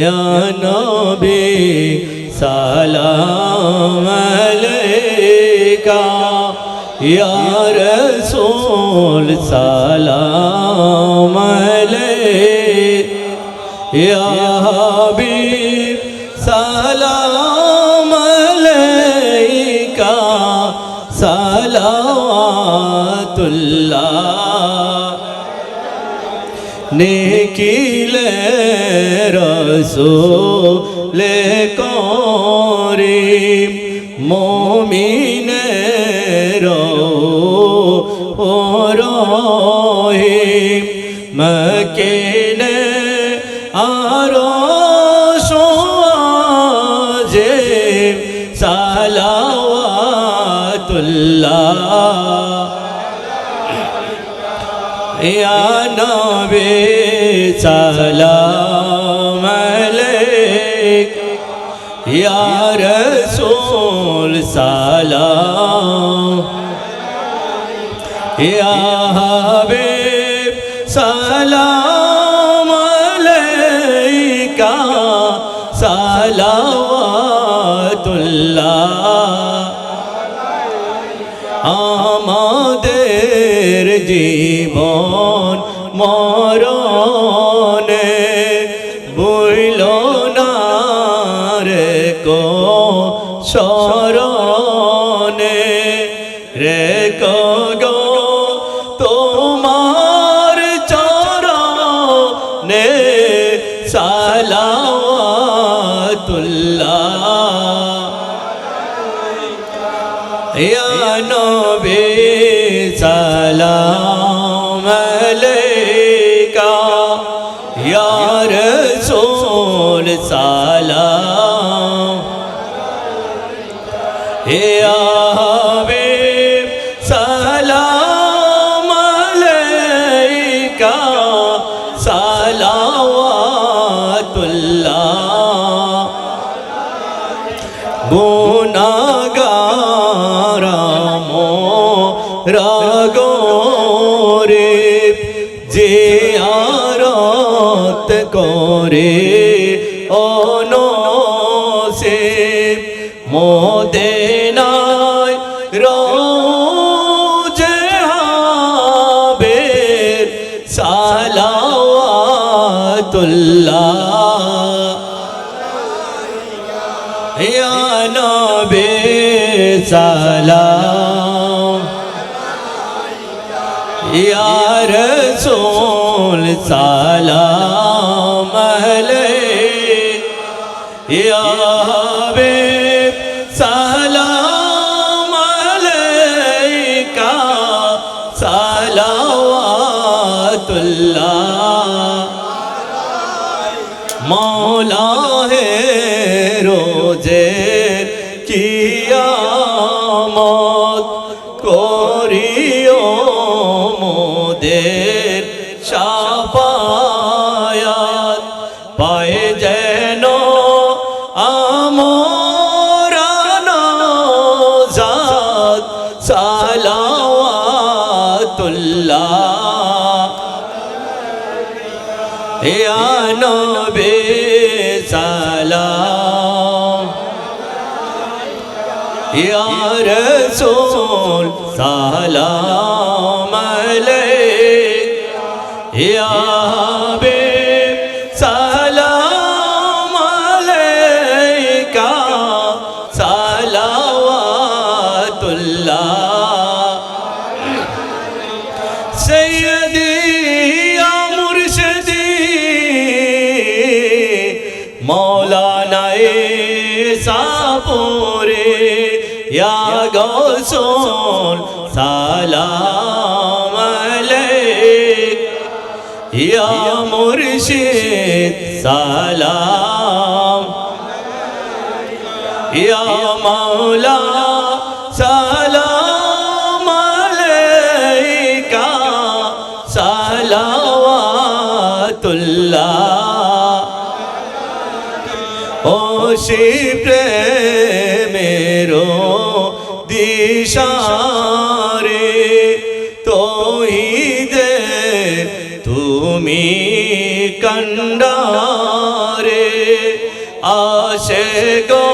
یا نبی، سلام علیکہ، یا رسول، سلام علیکہ، یا حبیب، سلام علیکہ سلامات اللہ، نیکی لے রসুলে করি মমিনে রহিম মকিনে யார சோல் சாலா? யாவே சலாம் அலைகா சலாவாத்துல்லா? আমাদের জীবন মরণ يا رحمة الله. يا نبي سلام. يا رسول سلام عليك. يا করিও মোদের গোসল সালাম ইয়া মুর্শিদ সালাম। ইয়া মাওলা সালাম আলাইকা। সালাওয়াতুল্লাহ। ও শিপ্রে मेरो দিশারে তহিদে তুমি কন্ডারে আশে গন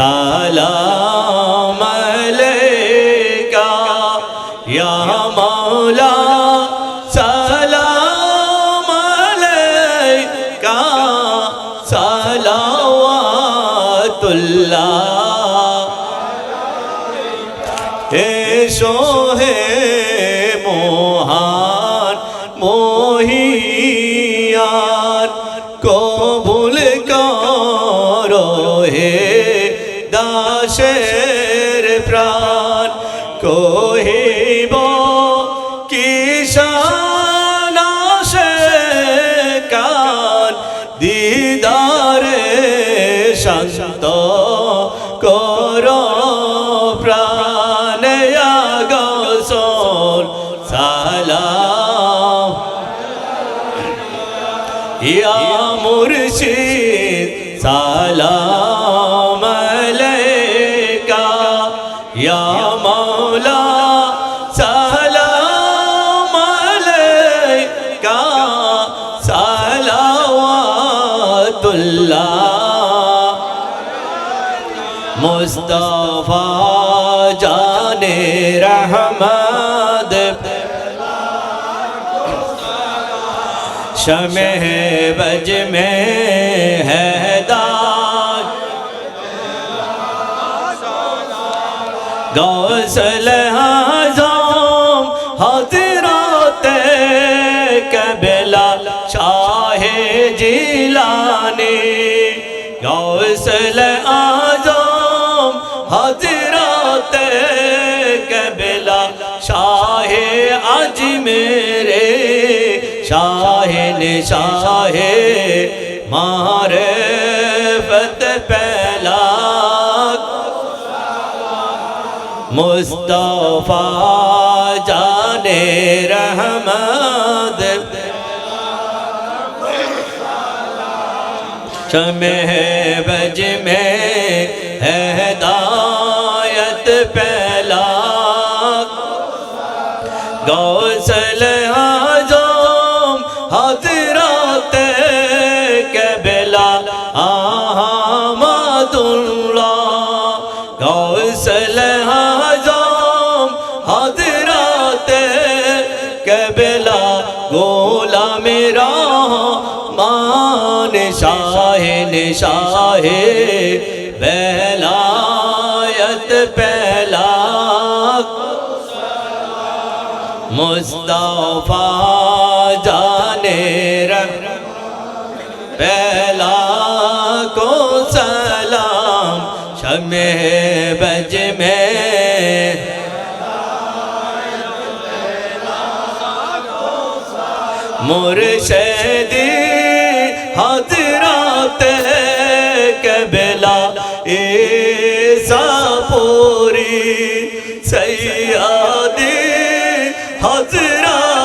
মুর্শিদ مصطفیٰ جان رحمت۔ شمع بج میں ہے دار غوثل حضام حضرات قبلہ شاہ جیلانی۔ غوثل حضام शाह शाह मारे फत पहला मुस्तफा जाने रहमद शमह बज में है दायत मान शाहिन शाह बेलायत पहला मुस्तफा जाने रख पहला को सलाम शमे बज में मुर्शदी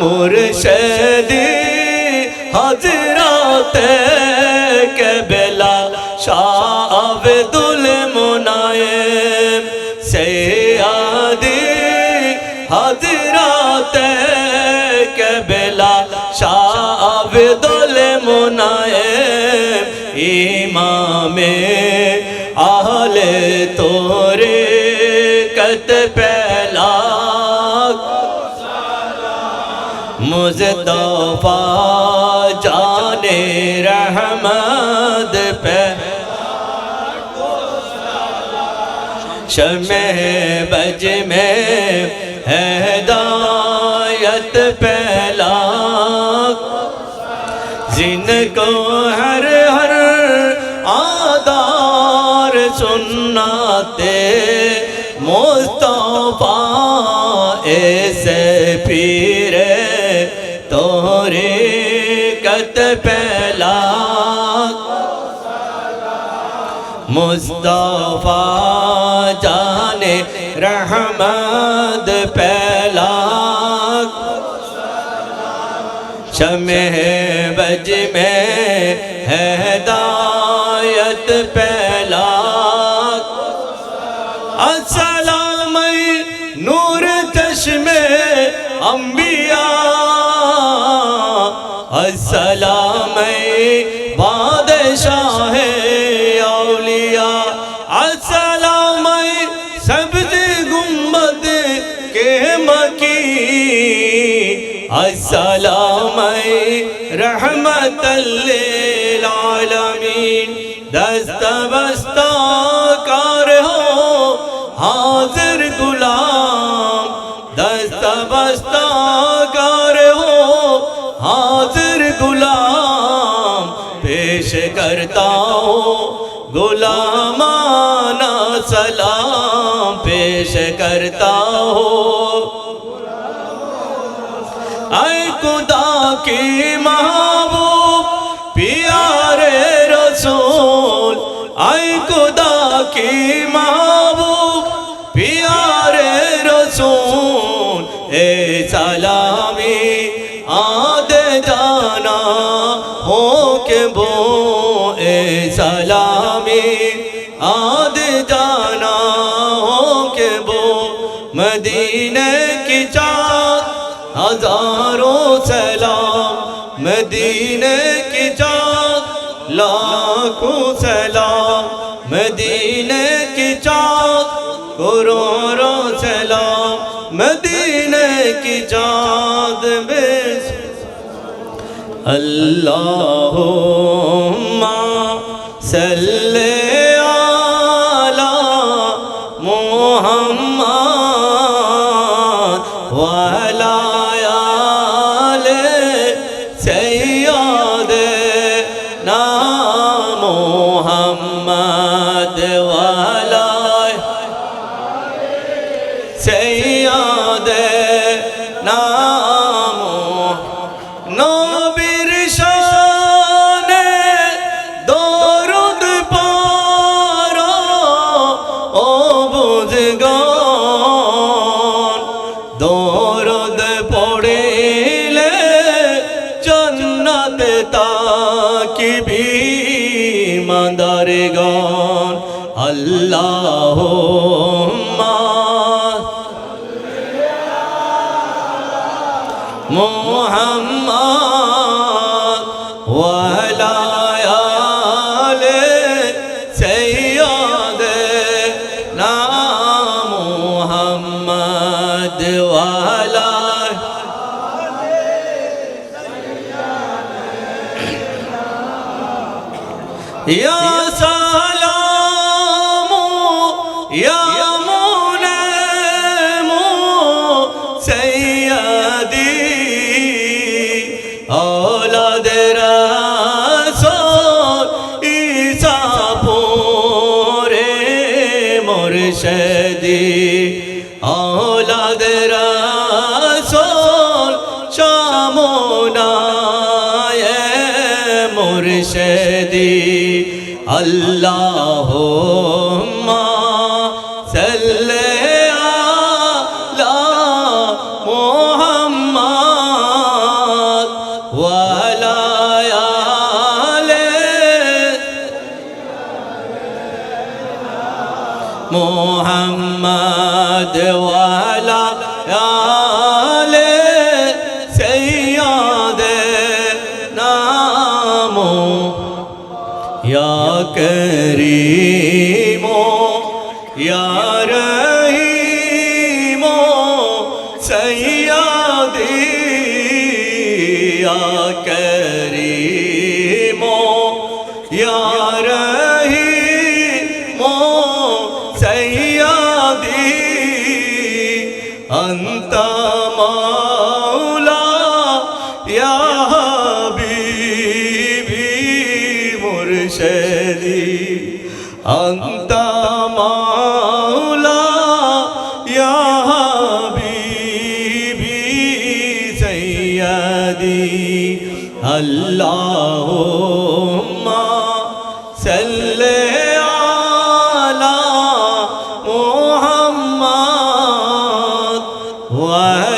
মুর্শিদ হজরত কেবলা শাহ আব্দুল মুনায়েম সৈয়াদি হজরত কেবলা শাহ আব্দুল মুনায়েম ইমামে আহলে তোরে কত পে مصطفیٰ جان رحمت پہ۔ شمع بج میں ہدایت پہلا جن کو ہر ہر آدار سناتے مصطفیٰ جان رحمت پھیلا شمع بج میں ہدایت پھیلا السلام نور چشم انبیاء السلام سلام رحمت للعالمین۔ دست بستا کار ہو، حاضر غلام۔ دست بستہ کار ہو، حاضر غلام۔ پیش کرتا ہوں غلامانہ سلام۔ پیش کرتا ہوں খুদা কে মাহবুব পিয়ারে রসুল আয় খুদা কে মাহবুব। کے چاند لاکھوں سلام مدینے کے چاند کروڑوں سلام مدینے کی چاند میں اللہ صلی না ইয়া দি আল্লাহ Okay. Wow.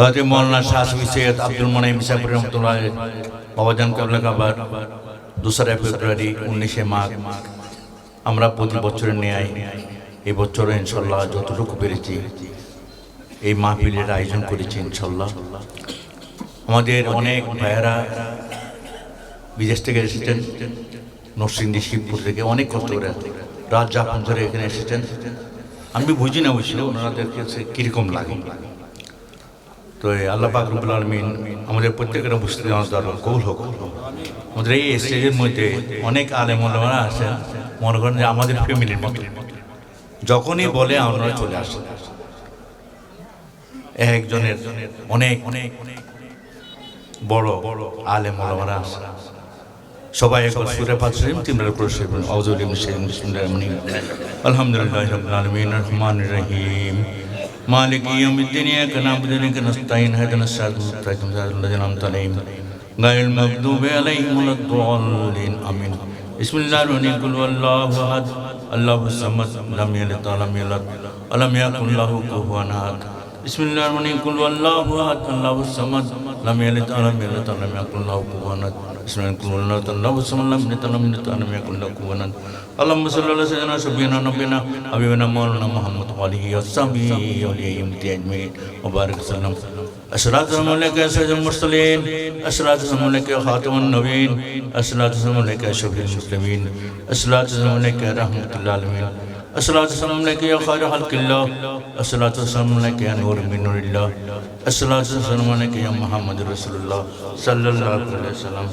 হজরত মৌলানা শাসবি সৈয়দ আব্দুল মনাইম সাহেব রহমতুল্লাহ বাবাজান কাবলা কাবার দোসরা ফেব্রুয়ারি উনিশে মাঘ। আমরা প্রতি বছরের ন্যায় এই বছর ইনশাল্লাহ যতটুকু পেরেছি এই মাহফিলের আয়োজন করেছি ইনশাল্লাহ আমাদের অনেক ভাইয়েরা বিদেশ থেকে এসেছেন, নরসিংদী, শিবপুর থেকে অনেক কষ্ট করে রাত যাপন ধরে এখানে এসেছেন। আমি বুঝি না বুঝি ওনাদের কাছে কীরকম লাগে। তো আল্লাহ পাক রব্বুল আলমিন আমাদের প্রত্যেকের বুঝতে দরকার কৌল হোক। আমাদের এই স্টেজের মধ্যে অনেক আলে মনে আছেন, মনে করেন যে আমাদের ফ্যামিলির মতো। যখনই বলে আমরা চলে আসেন একজনের অনেক অনেক বড় বড় আলে মলামারা আছে। সবাই একবার সুরে পাচ্ছেন তিনবার করে রহমানির রহিম আলহামদুলিল্লাহি রহমানির রহিম। مالك يوم الدين إياك نعبد وإياك نستعين اهدنا الصراط المستقيم صراط الذين أنعمت عليهم غير المغضوب عليهم ولا الضالين آمين بسم الله الرحمن الرحيم قل هو الله أحد الله الصمد لم يلد ولم يولد ولم يكن له كفوا أحد بسم الله الرحمن الرحيم قل هو الله أحد الله الصمد لم يلد ولم يولد ولم يكن له كفوا أحد بسم الله قل هو الله أحد الله الصمد لم يلد ولم يولد ولم يكن له كفوا أحد اللهم صل على سيدنا سيدنا نبينا حبيبنا مولانا محمد وآله وصحبه وعليهم أجمعين وبارك وسلم أشرات عليك يا سيد المرسلين أشرات عليك يا خاتم النبيين أشرات عليك يا شفيع المسلمين أشرات عليك يا رحمة العالمين الصلاة والسلام عليك يا خير خلق الله الصلاة والسلام عليك يا نور من نور الله الصلاة والسلام عليك يا محمد رسول الله صلى الله عليه وسلم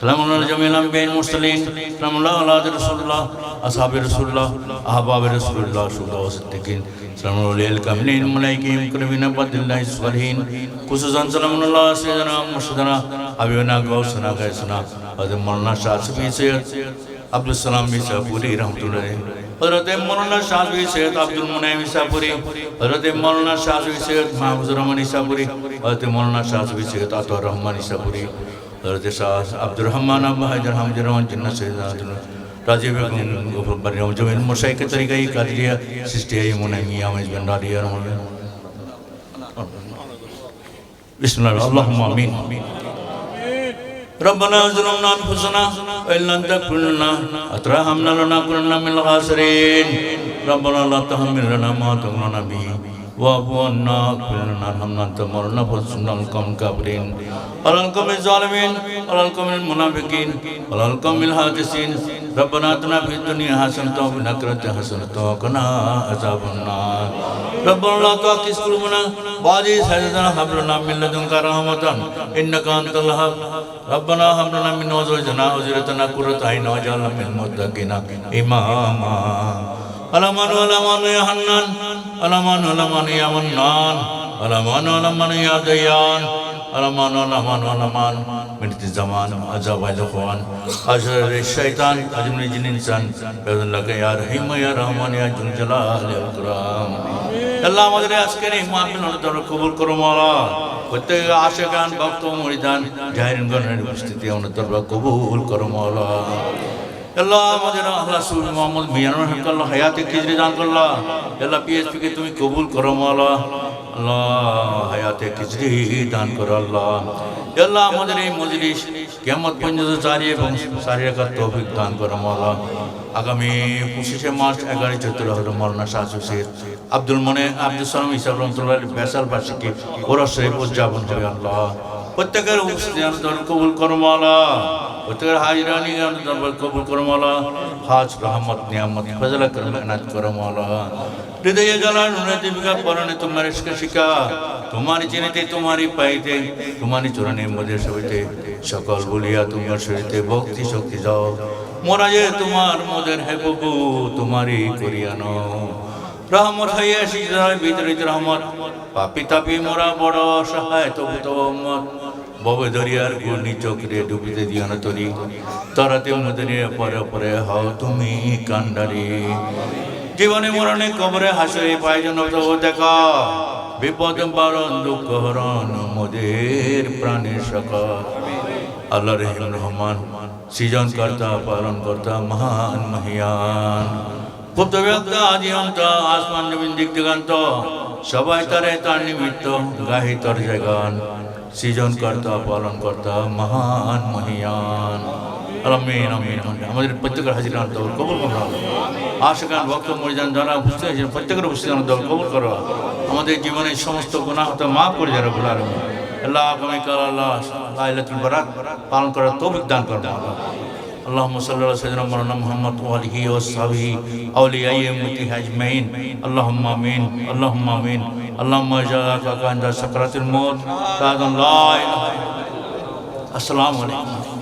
سلام على جميع الأنبياء المرسلين سلام الله على رسول الله أصحاب رسول الله أحباب رسول الله شهداء والصديقين سلام على الكاملين الملائكة المكرمين عباد الله الصالحين خصوصا سلام الله سيدنا مرشدنا حبيبنا غوثنا غيثنا حضرت مولانا شاہ صفی سید حضرت مولانا شاہدوی سید عبد المنیم عیسیٰ پوری حضرت مولانا شاہدوی سید محمد رحمان عیسیٰ پوری حضرت مولانا شاہدوی سید عطا رحمان عیسیٰ پوری حضرت شاہد عبد الرحمان ابا حجر حمد رحمان جنہ سید راجی بیقین گفر بر رہا ہوں جو ان مرسائی کے طریقہ ہی کر دیا سسٹی ہے یہ منعمی آمیز بن راڈی ہے بسم اللہ، اللہم آمین. ربنا ظلمنا انفسنا وان لم تغفر لنا وترحمنا لنكونن من الخاسرين ربنا لا تحملنا ما تمرنا به واعف عنا واغفر لنا ارحمنا انت مولانا فانصرنا على القوم الكافرين وعلى القوم الظالمين وعلى القوم المنافقين وعلى القوم الحاسدين ربنا اتنا في الدنيا حسنه وفي الاخره حسنه وقنا عذاب النار ربنا لا تؤاخذ قلوبنا بعد إذ هديتنا هب لنا من لدنك رحمة إنك أنت الوهاب ربنا هب لنا من أزواجنا وذريتنا قرة أعين واجعلنا من المتقين إماما ألمان ألمان يا حنان আলামান আলামান ইয়ামান নান, আলামান আলামান ইয়া দায়ান আলামান আলামান আলামান, মিনতি জামান, আজাব আইলখান আজরার শয়তান, আজমনি জিন ইনসান বিল্লাহকে ইয়া রহিম, ইয়া রহমান, ইয়া জুল জালাল, ইয়া ইকরাম আল্লাহ আমাদের আজকের এই মাহফিল অনুদান কবুল করো মাওলা। প্রত্যেক আশেকান, ভক্ত, মরিদান জাহিরগণের উপস্থিতি অনুদান কবুল করো মাওলা। আল্লাহ আমাদের আল্লাহ সুর মোহাম্মদ মিয়ানুর হক আল্লাহ হায়াতে খিজরি দান করলা। আল্লাহ পিএসপি কে তুমি কবুল করো মাওলা। আল্লাহ হায়াতে কিছু দান করো আল্লাহ। আল্লাহ, আমাদের এই মজলিস কেমন পর্যন্ত চালিয়ে এবং সারি রাখার তৌফিক দান করো মাওলা। আগামী পঁচিশে মার্চ এগারো চৈত্র হলো মৌলানা শাহ হুসেন আব্দুল মনে আব্দুল সালাম ইসাব রহমতুল্লাহ বেসাল বার্ষিকী ওরা শরীফ উদযাপন হবে আল্লাহ। প্রত্যেকের কবুল করো মাওলা প্রত্যেকের হাজিরানি দরবার কবুল করো মাওলা। হাজ রহমত, নিয়ামত, ফজলা করো, মেহনত করো মাওলা। হৃদয়ে জ্বালা নুনে দীপিকা পরনে তোমার শিকা। তোমারই চিনিতে, তোমারই পাইতে তোমারই চরণের মধ্যে সবিতে সকল বলিয়া তোমার শরীরে ভক্তি শক্তি যাও মোরা যে তোমার মদের হে প্রভু, তোমারই করিয়ানো রহমত হইয়া শিখায় বিতরিত রহমত। পাপি তাপি মোরা বড় সহায় তবু তো মত। ববে দরিয়ার ঘূর্ণি চক্রে ডুবিতে দিও না তরি। তরাতে মদরে পরে পরে হও তুমি কান্ডারি জীবনে মরণে কবরে হাসে পাইজন তো দেখা। বিপদ, বারণ, দুঃখ, হরণ, মোদের প্রাণের সকল আল্লাহ রহিম রহমান সৃজন কর্তা পালন কর্তা মহান মহিয়ান সবাই তারে তার নিমিত্ত গাহি তর জাগান সৃজন কর্তা, পালন কর্তা, মহান মহিয়ান। আমিন আমিন। আমাদের প্রত্যেকের হাজির আনতে কবুল করো। আশাকান ভক্ত মরিজান যারা বুঝতে হয়েছে, প্রত্যেকের বুঝতে আনতে কবুল করো। আমাদের জীবনের সমস্ত গুণা হতে মাফ করে যারা বলার আল্লাহ, আগামীকাল আল্লাহ আল্লাহ পালন করার তৌফিক দান করো اللهم صل على سيدنا مولانا محمد وآله وصحبه أولياء أمته أجمعين اللهم آمين اللهم آمين اللهم اجعلك عند سكرات الموت بعد لا إله إلا الله السلام عليكم